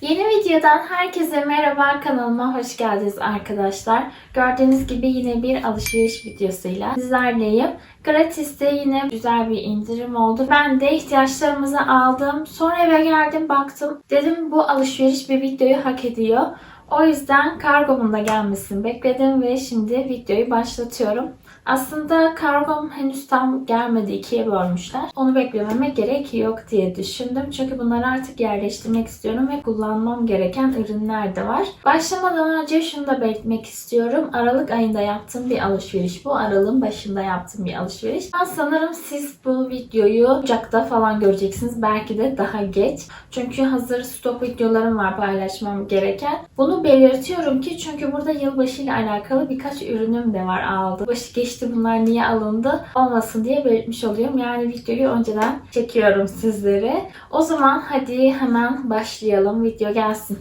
Yeni videodan herkese merhaba kanalıma hoş geldiniz arkadaşlar. Gördüğünüz gibi yine bir alışveriş videosuyla sizlerleyim. Gratis'te yine güzel bir indirim oldu. Ben de ihtiyaçlarımızı aldım. Sonra eve geldim baktım. Dedim bu alışveriş bir videoyu hak ediyor. O yüzden kargomun da gelmesini bekledim ve şimdi videoyu başlatıyorum. Aslında kargom henüz tam gelmedi. ikiye bölmüşler. Onu beklememe gerek yok diye düşündüm. Çünkü bunları artık yerleştirmek istiyorum ve kullanmam gereken ürünler de var. Başlamadan önce şunu da belirtmek istiyorum. Aralık ayında yaptığım bir alışveriş bu. Aralığın başında yaptığım bir alışveriş. Ben sanırım siz bu videoyu Ocak'ta falan göreceksiniz. Belki de daha geç. Çünkü hazır stok videolarım var paylaşmam gereken. Bunu belirtiyorum ki çünkü burada yılbaşı ile alakalı birkaç ürünüm de var aldı. Başı geçti bunlar niye alındı olmasın diye belirtmiş oluyorum. Yani videoyu önceden çekiyorum sizlere. O zaman hadi hemen başlayalım. Video gelsin.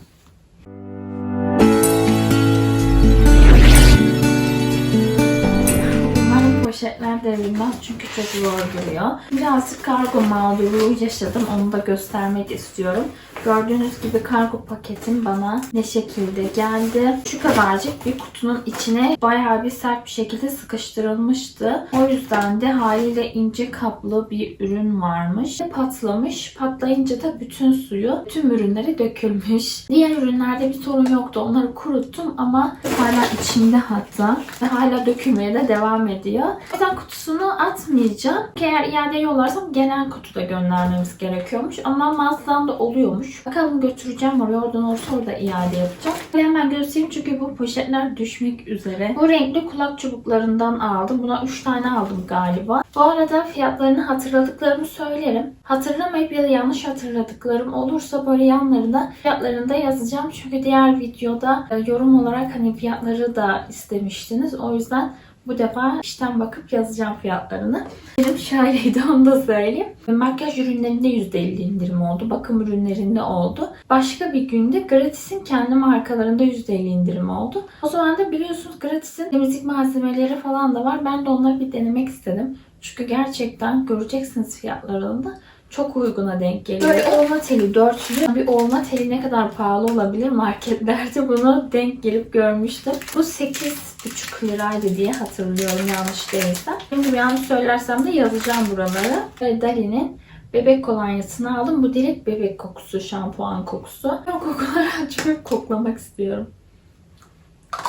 Devrilmez çünkü çok zor duruyor. Birazcık kargo mağdurluğu yaşadım. Onu da göstermek istiyorum. Gördüğünüz gibi kargo paketim bana ne şekilde geldi. Şu kadarcık bir kutunun içine bayağı bir sert bir şekilde sıkıştırılmıştı. O yüzden de haliyle ince kaplı bir ürün varmış. Patlamış. Patlayınca da bütün suyu tüm ürünleri dökülmüş. Diğer ürünlerde bir sorun yoktu. Onları kuruttum ama hala içinde hatta. Ve hala dökülmeye de devam ediyor. O yüzden kutusunu atmayacağım. Eğer iade yollarsam genel kutuda göndermemiz gerekiyormuş. Ama mağazadan da oluyormuş. Bakalım götüreceğim oraya. Oradan olursa orada iade yapacağım. Ve hemen göstereyim çünkü bu poşetler düşmek üzere. Bu renkli kulak çubuklarından aldım. Buna 3 tane aldım galiba. Bu arada fiyatlarını hatırladıklarımı söylerim. Hatırlamayıp ya da yanlış hatırladıklarım olursa böyle yanlarına fiyatlarını da yazacağım. Çünkü diğer videoda e, yorum olarak hani fiyatları da istemiştiniz. O yüzden bu defa işten bakıp yazacağım fiyatlarını. Benim şöyleydi onu da söyleyeyim. Makyaj ürünlerinde %50 indirim oldu. Bakım ürünlerinde oldu. Başka bir günde Gratis'in kendi markalarında %50 indirim oldu. O zaman da biliyorsunuz Gratis'in temizlik malzemeleri falan da var. Ben de onları bir denemek istedim. Çünkü gerçekten göreceksiniz fiyatlarını da çok uyguna denk geliyor. Böyle olma teli dörtlü. Bir olma teli ne kadar pahalı olabilir marketlerde bunu denk gelip görmüştüm. Bu 8,5 liraydı diye hatırlıyorum yanlış değilsem. Şimdi yanlış söylersem de yazacağım buralara. Ve Dali'nin bebek kolonyasını aldım. Bu direkt bebek kokusu, şampuan kokusu. Ben kokuları açıp koklamak istiyorum.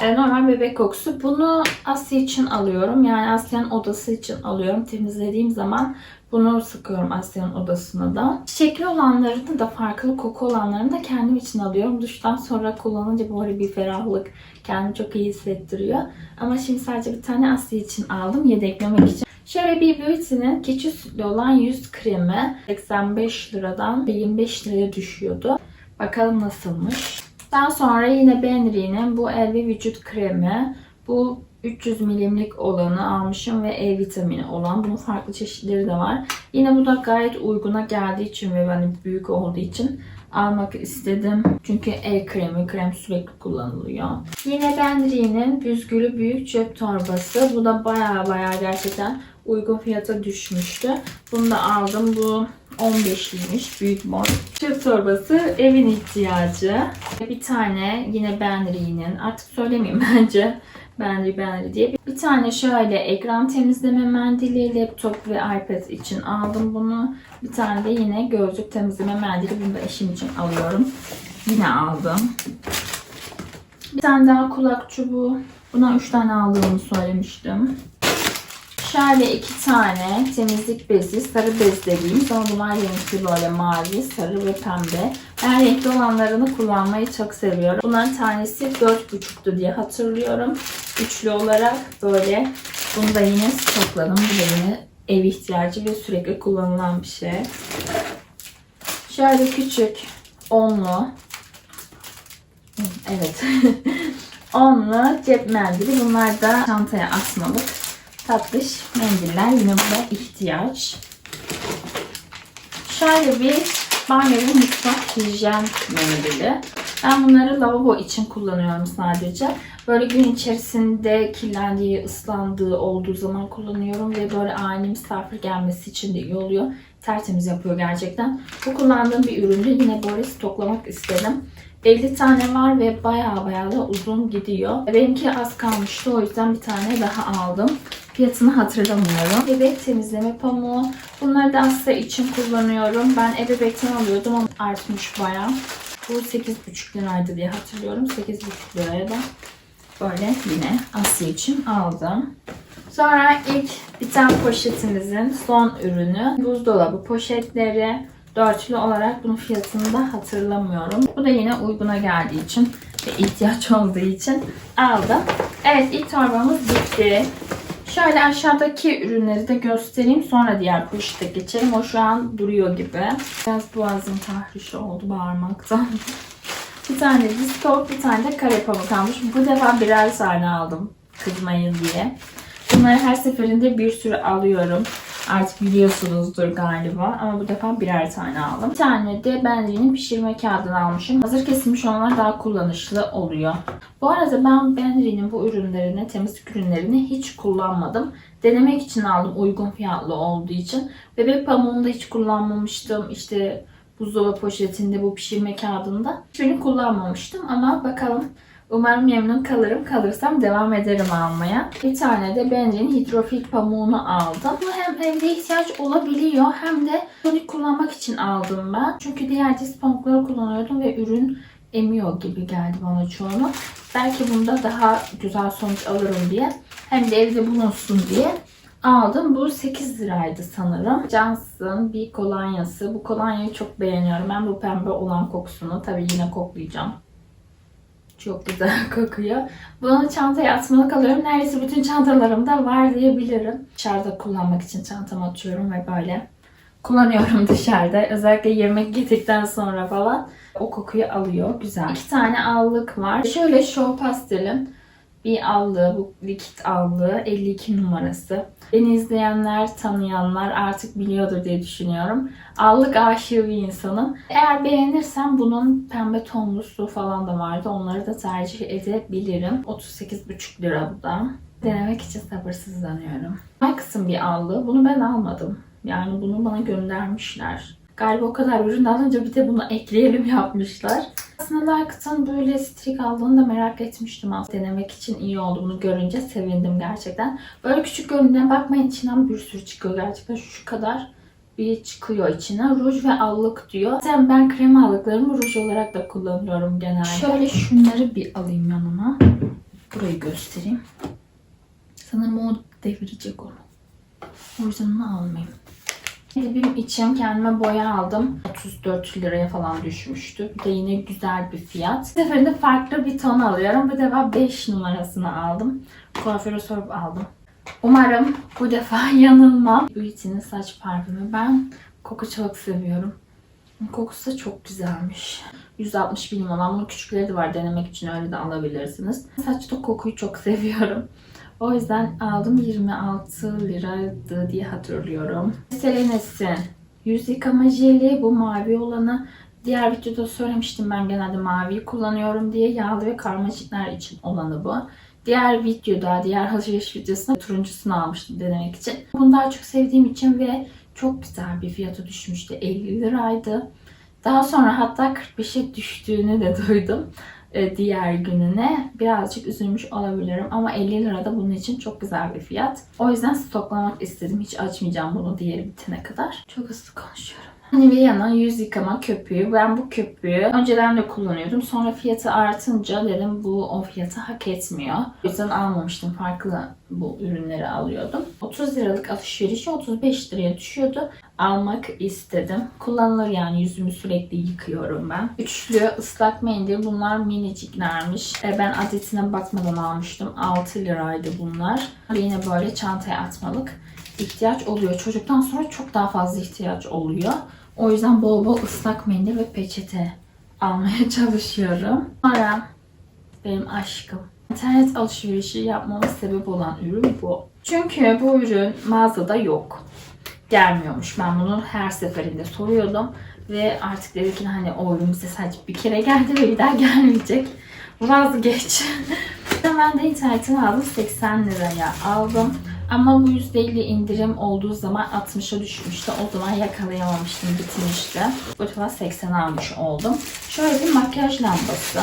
E, normal bebek kokusu. Bunu Asya için alıyorum. Yani Asya'nın odası için alıyorum. Temizlediğim zaman bunu sıkıyorum Asya'nın odasına da. Çiçekli olanlarını da farklı koku olanlarını da kendim için alıyorum. Duştan sonra kullanınca böyle bir ferahlık kendimi çok iyi hissettiriyor. Ama şimdi sadece bir tane Asya için aldım yedeklemek için. Şöyle bir Beauty'nin keçi sütlü olan yüz kremi 85 liradan 25 liraya düşüyordu. Bakalım nasılmış. Daha sonra yine Benri'nin bu el ve vücut kremi. Bu 300 milimlik olanı almışım ve E vitamini olan. Bunun farklı çeşitleri de var. Yine bu da gayet uyguna geldiği için ve hani büyük olduğu için almak istedim. Çünkü el kremi, krem sürekli kullanılıyor. Yine Benri'nin büzgülü büyük çöp torbası. Bu da baya baya gerçekten uygun fiyata düşmüştü. Bunu da aldım. Bu 15'liymiş büyük boy. Çöp torbası evin ihtiyacı. Bir tane yine Benri'nin artık söylemeyeyim bence. Benri Benri diye. Bir tane şöyle ekran temizleme mendili, laptop ve iPad için aldım bunu. Bir tane de yine gözlük temizleme mendili. Bunu da eşim için alıyorum. Yine aldım. Bir tane daha kulak çubuğu. Buna 3 tane aldığımı söylemiştim. Şöyle iki tane temizlik bezi, sarı bez dediğimiz ama bunlar renkli böyle mavi, sarı ve pembe. Ben renkli olanlarını kullanmayı çok seviyorum. Bunların tanesi 4,5'tu diye hatırlıyorum. Üçlü olarak böyle. Bunu da yine stokladım. Bu da yine ev ihtiyacı ve sürekli kullanılan bir şey. Şöyle küçük onlu. Evet. onlu cep mendili. Bunlar da çantaya asmalık tatlış mendiller. Yine bu da ihtiyaç. Şöyle bir banyo ve mutfak hijyen mendili. Ben bunları lavabo için kullanıyorum sadece. Böyle gün içerisinde kirlendiği, ıslandığı olduğu zaman kullanıyorum ve böyle ani misafir gelmesi için de iyi oluyor. tertemiz yapıyor gerçekten. Bu kullandığım bir ürünü yine böyle stoklamak istedim. 50 tane var ve baya baya da uzun gidiyor. Benimki az kalmıştı o yüzden bir tane daha aldım. Fiyatını hatırlamıyorum. Bebek temizleme pamuğu. Bunları da Asya için kullanıyorum. Ben ebebekten alıyordum ama artmış baya. Bu 8,5 liraydı diye hatırlıyorum. 8,5 liraya da böyle yine Asya için aldım. Sonra ilk biten poşetimizin son ürünü buzdolabı poşetleri. Dörtlü olarak bunun fiyatını da hatırlamıyorum. Bu da yine uyguna geldiği için ve ihtiyaç olduğu için aldım. Evet ilk torbamız bitti. Şöyle aşağıdaki ürünleri de göstereyim. Sonra diğer poşete geçelim. O şu an duruyor gibi. Biraz boğazım tahrişi oldu bağırmaktan. bir tane diskop, bir tane de kare pamuk almış. Bu defa birer tane aldım. Kızmayın diye. Bunları her seferinde bir sürü alıyorum. Artık biliyorsunuzdur galiba ama bu defa birer tane aldım. Bir tane de benzerini pişirme kağıdını almışım. Hazır kesilmiş olanlar daha kullanışlı oluyor. Bu arada ben Benri'nin bu ürünlerini, temizlik ürünlerini hiç kullanmadım. Denemek için aldım uygun fiyatlı olduğu için. Bebek pamuğunu da hiç kullanmamıştım. İşte buzdolabı poşetinde bu pişirme kağıdında. Hiçbirini kullanmamıştım ama bakalım Umarım memnun kalırım. Kalırsam devam ederim almaya. Bir tane de Benji'nin hidrofil pamuğunu aldım. Bu hem evde ihtiyaç olabiliyor hem de tonik kullanmak için aldım ben. Çünkü diğer diz pamukları kullanıyordum ve ürün emiyor gibi geldi bana çoğunu. Belki bunda daha güzel sonuç alırım diye. Hem de evde bulunsun diye aldım. Bu 8 liraydı sanırım. Johnson bir kolonyası. Bu kolonyayı çok beğeniyorum. Ben bu pembe olan kokusunu tabii yine koklayacağım. Çok güzel kokuyor. Bunu çantaya atmalık alıyorum. Neredeyse bütün çantalarımda var diyebilirim. Dışarıda kullanmak için çantama atıyorum ve böyle kullanıyorum dışarıda. Özellikle yemek yedikten sonra falan o kokuyu alıyor. Güzel. İki tane allık var. Şöyle show pastelin bir allığı, bu likit allığı 52 numarası. Beni izleyenler, tanıyanlar artık biliyordur diye düşünüyorum. Allık aşığı bir insanım. Eğer beğenirsem bunun pembe tonlusu falan da vardı. Onları da tercih edebilirim. 38,5 lira bu da. Denemek için sabırsızlanıyorum. Max'ın bir allığı. Bunu ben almadım. Yani bunu bana göndermişler. Galiba o kadar ürün alınca bir de bunu ekleyelim yapmışlar. Aslında Like'ın böyle strik aldığını da merak etmiştim aslında. Denemek için iyi oldu bunu görünce sevindim gerçekten. Böyle küçük göründüğüne bakmayın içinden bir sürü çıkıyor gerçekten şu kadar bir çıkıyor içine. Ruj ve allık diyor. Zaten ben krem allıklarımı ruj olarak da kullanıyorum genelde. Şöyle şunları bir alayım yanıma. Burayı göstereyim. Sanırım o devirecek onu. O yüzden onu almayayım. Benim için kendime boya aldım. 34 liraya falan düşmüştü. Bu da yine güzel bir fiyat. Bu seferinde farklı bir ton alıyorum. Bu defa 5 numarasını aldım. Kuaföre sorup aldım. Umarım bu defa yanılmam. Beauty'nin saç parfümü. Ben koku çok seviyorum. Kokusu da çok güzelmiş. 160 milim olan bunun küçükleri de var denemek için öyle de alabilirsiniz. Saçta kokuyu çok seviyorum. O yüzden aldım 26 liraydı diye hatırlıyorum. Selenes'in yüz yıkama jeli bu mavi olanı. Diğer videoda söylemiştim ben genelde maviyi kullanıyorum diye yağlı ve karmaşıklar için olanı bu. Diğer videoda, diğer alışveriş videosunda turuncusunu almıştım denemek için. Bunu daha çok sevdiğim için ve çok güzel bir fiyatı düşmüştü. 50 liraydı. Daha sonra hatta 45'e düştüğünü de duydum diğer gününe birazcık üzülmüş olabilirim ama 50 lira da bunun için çok güzel bir fiyat. O yüzden stoklamak istedim. Hiç açmayacağım bunu diğeri bitene kadar. Çok hızlı konuşuyorum. Nivea'nın yüz yıkama köpüğü. Ben bu köpüğü önceden de kullanıyordum. Sonra fiyatı artınca dedim bu o fiyatı hak etmiyor. O yüzden almamıştım. Farklı bu ürünleri alıyordum. 30 liralık alışverişi 35 liraya düşüyordu. Almak istedim. Kullanılır yani yüzümü sürekli yıkıyorum ben. Üçlü ıslak mendil. Bunlar miniciklermiş. E, ben adetine bakmadan almıştım. 6 liraydı bunlar. Yine böyle çantaya atmalık ihtiyaç oluyor. Çocuktan sonra çok daha fazla ihtiyaç oluyor. O yüzden bol bol ıslak mendil ve peçete almaya çalışıyorum. Sonra benim aşkım. İnternet alışverişi yapmama sebep olan ürün bu. Çünkü bu ürün mağazada yok. Gelmiyormuş. Ben bunu her seferinde soruyordum. Ve artık dedi ki hani o ürün bize sadece bir kere geldi ve bir daha gelmeyecek. Vazgeç. ben de internetten aldım. 80 liraya aldım. Ama bu %50 indirim olduğu zaman 60'a düşmüştü. O zaman yakalayamamıştım, bitmişti. Bu defa 80 almış oldum. Şöyle bir makyaj lambası.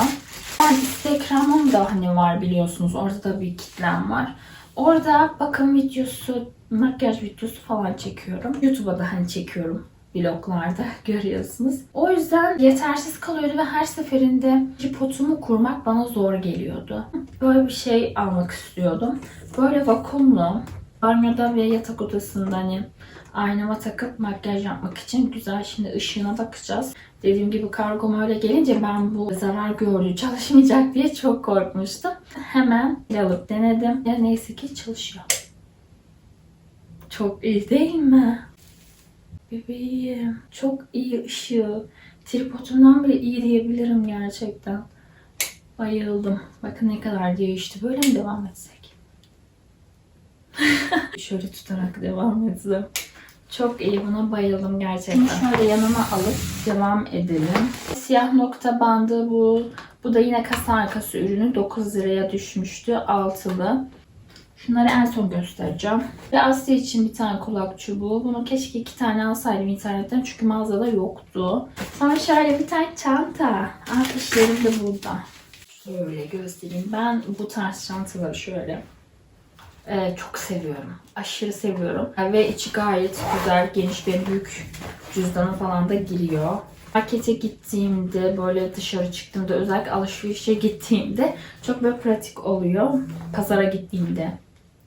Ben Instagram'ım da hani var biliyorsunuz. Orada da bir kitlem var. Orada bakım videosu, makyaj videosu falan çekiyorum. YouTube'a da hani çekiyorum vloglarda görüyorsunuz. O yüzden yetersiz kalıyordu ve her seferinde potumu kurmak bana zor geliyordu. Böyle bir şey almak istiyordum. Böyle vakumlu, banyoda ve yatak odasında hani aynama takıp makyaj yapmak için güzel. Şimdi ışığına bakacağız. Dediğim gibi kargom öyle gelince ben bu zarar gördü, çalışmayacak diye çok korkmuştum. Hemen alıp denedim. Ya neyse ki çalışıyor. Çok iyi değil mi? Bebeğim. Çok iyi ışığı. Tripodundan bile iyi diyebilirim gerçekten. Bayıldım. Bakın ne kadar değişti. Böyle mi devam etsek? Şöyle tutarak devam etsem. Çok iyi. Buna bayıldım gerçekten. Şöyle yanıma alıp devam edelim. Siyah nokta bandı bu. Bu da yine kasa arkası ürünü. 9 liraya düşmüştü. Altılı. Şunları en son göstereceğim. Ve Asya için bir tane kulak çubuğu. Bunu keşke iki tane alsaydım internetten çünkü mağazada yoktu. Sonra şöyle bir tane çanta. Afişlerim de burada. Şöyle göstereyim. Ben bu tarz çantaları şöyle e, çok seviyorum. Aşırı seviyorum. Ve içi gayet güzel, geniş ve büyük cüzdanı falan da giriyor. Markete gittiğimde, böyle dışarı çıktığımda, özellikle alışverişe gittiğimde çok böyle pratik oluyor. Pazara gittiğimde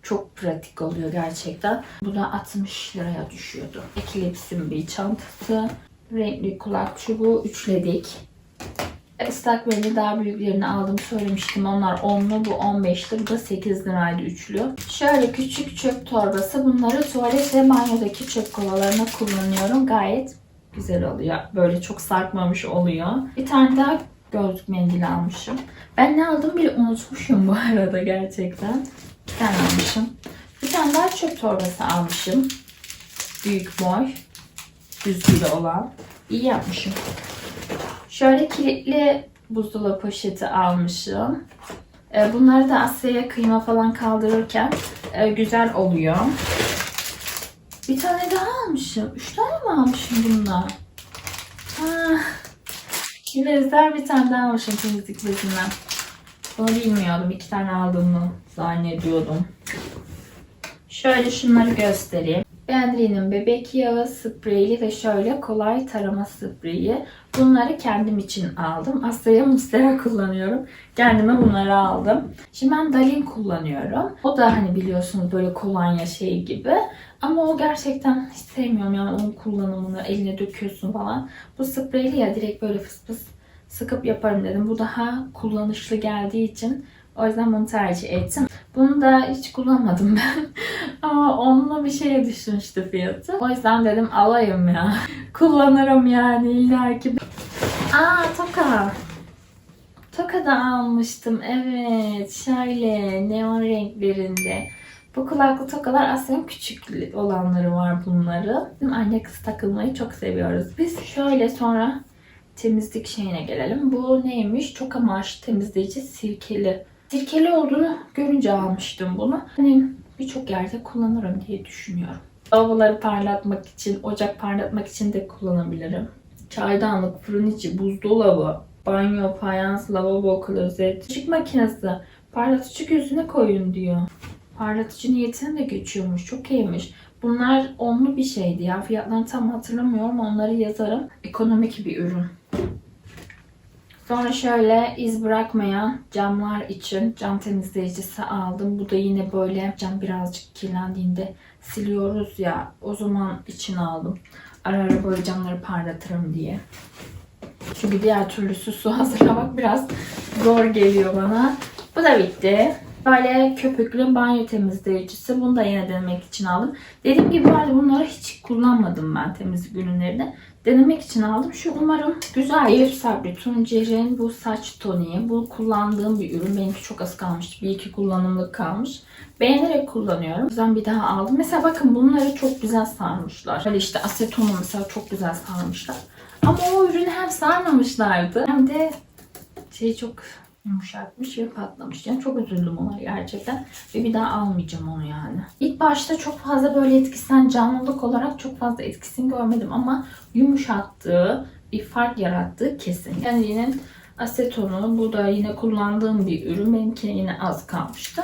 çok pratik oluyor gerçekten. Bu da 60 liraya düşüyordu. Eclipse'in bir çantası. Renkli kulak çubuğu üçledik. Islak mendil daha büyüklerini aldım söylemiştim. Onlar 10'lu bu 15'ti. Bu da 8 liraydı üçlü. Şöyle küçük çöp torbası. Bunları tuvalet ve banyodaki çöp kovalarına kullanıyorum. Gayet güzel oluyor. Böyle çok sarkmamış oluyor. Bir tane daha gözlük mendili almışım. Ben ne aldım bile unutmuşum bu arada gerçekten. Bir tane almışım. Bir tane daha çöp torbası almışım. Büyük boy. Düzgülü olan. İyi yapmışım. Şöyle kilitli buzdolabı poşeti almışım. E, Bunları da Asya'ya kıyma falan kaldırırken e, güzel oluyor. Bir tane daha almışım. Üç tane mi almışım bundan? Ah, Bezler bir tane daha almışım temizlik bezinden. Bunu bilmiyordum. İki tane aldığımı zannediyordum. Şöyle şunları göstereyim. Benri'nin bebek yağı spreyli ve şöyle kolay tarama spreyi. Bunları kendim için aldım. Asya'ya Mustera kullanıyorum. Kendime bunları aldım. Şimdi ben Dalin kullanıyorum. O da hani biliyorsunuz böyle kolonya şey gibi. Ama o gerçekten hiç sevmiyorum yani onun kullanımını eline döküyorsun falan. Bu spreyli ya direkt böyle fıs fıs sıkıp yaparım dedim. Bu daha kullanışlı geldiği için o yüzden bunu tercih ettim. Bunu da hiç kullanmadım ben. Ama onunla bir şeye düşmüştü fiyatı. O yüzden dedim alayım ya. Kullanırım yani illa ki. Aa toka. Toka da almıştım. Evet. Şöyle neon renklerinde. Bu kulaklı tokalar aslında küçük olanları var bunları. Bizim anne kız takılmayı çok seviyoruz biz. Şöyle sonra temizlik şeyine gelelim. Bu neymiş? Toka marş temizleyici sirkeli. Sirkeli olduğunu görünce almıştım bunu. Hani birçok yerde kullanırım diye düşünüyorum. Lavaboları parlatmak için, ocak parlatmak için de kullanabilirim. Çaydanlık, fırın içi, buzdolabı, banyo, fayans, lavabo, klozet, ışık makinesi, parlatıcı gözüne koyun diyor. Parlatıcı niyetine de geçiyormuş. Çok iyiymiş. Bunlar onlu bir şeydi ya. Fiyatlarını tam hatırlamıyorum. Onları yazarım. Ekonomik bir ürün. Sonra şöyle iz bırakmayan camlar için cam temizleyicisi aldım. Bu da yine böyle cam birazcık kirlendiğinde siliyoruz ya. O zaman için aldım. Ara ara böyle camları parlatırım diye. Çünkü diğer türlüsü su hazırlamak biraz zor geliyor bana. Bu da bitti. Böyle köpüklü banyo temizleyicisi. Bunu da yine denemek için aldım. Dediğim gibi vardı bunları hiç kullanmadım ben temizlik ürünlerini. Denemek için aldım. Şu umarım güzel. Elif Sabri Tuncer'in bu saç toniği. Bu kullandığım bir ürün. Benimki çok az kalmış. Bir iki kullanımlık kalmış. Beğenerek kullanıyorum. O yüzden bir daha aldım. Mesela bakın bunları çok güzel sarmışlar. Böyle işte asetonu mesela çok güzel sarmışlar. Ama o ürünü hem sarmamışlardı hem de şey çok yumuşatmış ve patlamış. Yani çok üzüldüm ona gerçekten. Ve bir daha almayacağım onu yani. İlk başta çok fazla böyle etkisinden canlılık olarak çok fazla etkisini görmedim ama yumuşattığı bir fark yarattığı kesin. Kendinin asetonu bu da yine kullandığım bir ürün. Benimki yine az kalmıştı.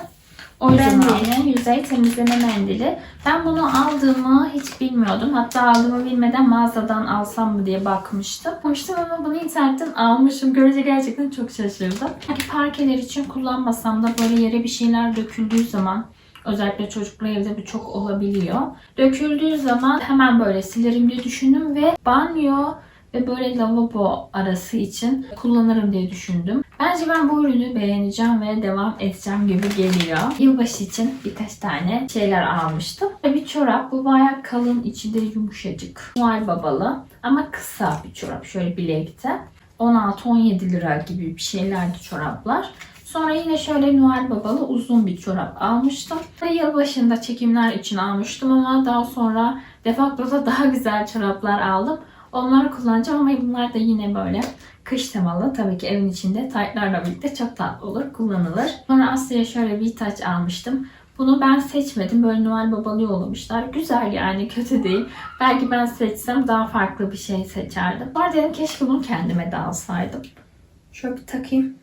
O yüzden de yine yüzey temizleme mendili. Ben bunu aldığımı hiç bilmiyordum. Hatta aldığımı bilmeden mağazadan alsam mı diye bakmıştım. Bakmıştım ama bunu internetten almışım. Görünce gerçekten çok şaşırdım. Çünkü parkeler için kullanmasam da böyle yere bir şeyler döküldüğü zaman Özellikle çocuklu evde bu çok olabiliyor. Döküldüğü zaman hemen böyle silerim diye düşündüm ve banyo ve böyle lavabo arası için kullanırım diye düşündüm. Bence ben bu ürünü beğeneceğim ve devam edeceğim gibi geliyor. Yılbaşı için birkaç tane şeyler almıştım. Bir çorap. Bu bayağı kalın, içi de yumuşacık. Noel babalı ama kısa bir çorap. Şöyle bilekte. 16-17 lira gibi bir şeylerdi çoraplar. Sonra yine şöyle Noel babalı uzun bir çorap almıştım. Yılbaşında çekimler için almıştım ama daha sonra Defakto'da daha güzel çoraplar aldım. Onları kullanacağım ama bunlar da yine böyle kış temalı. Tabii ki evin içinde taytlarla birlikte çok tatlı olur, kullanılır. Sonra Asya'ya şöyle bir taç almıştım. Bunu ben seçmedim. Böyle Noel babalı yollamışlar. Güzel yani kötü değil. Belki ben seçsem daha farklı bir şey seçerdim. Sonra dedim keşke bunu kendime de alsaydım. Şöyle bir takayım.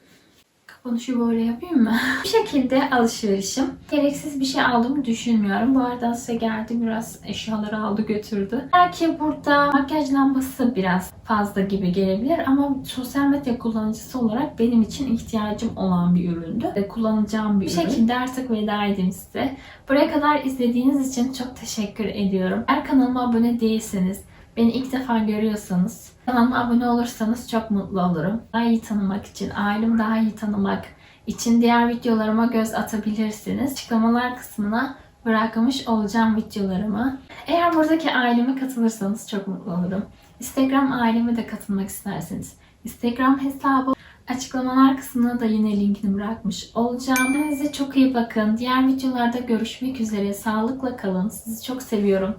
Kapanışı böyle yapayım mı? Bu şekilde alışverişim. Gereksiz bir şey aldığımı düşünmüyorum. Bu arada size geldi biraz eşyaları aldı götürdü. Belki burada makyaj lambası biraz fazla gibi gelebilir ama sosyal medya kullanıcısı olarak benim için ihtiyacım olan bir üründü. Ve kullanacağım bir ürün. Bu şekilde artık veda edeyim size. Buraya kadar izlediğiniz için çok teşekkür ediyorum. Eğer kanalıma abone değilseniz, beni ilk defa görüyorsanız kanalıma abone olursanız çok mutlu olurum. Daha iyi tanımak için, ailemi daha iyi tanımak için diğer videolarıma göz atabilirsiniz. Açıklamalar kısmına bırakmış olacağım videolarımı. Eğer buradaki aileme katılırsanız çok mutlu olurum. Instagram aileme de katılmak isterseniz Instagram hesabı açıklamalar kısmına da yine linkini bırakmış olacağım. Kendinize çok iyi bakın. Diğer videolarda görüşmek üzere. Sağlıkla kalın. Sizi çok seviyorum.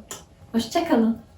Hoşçakalın.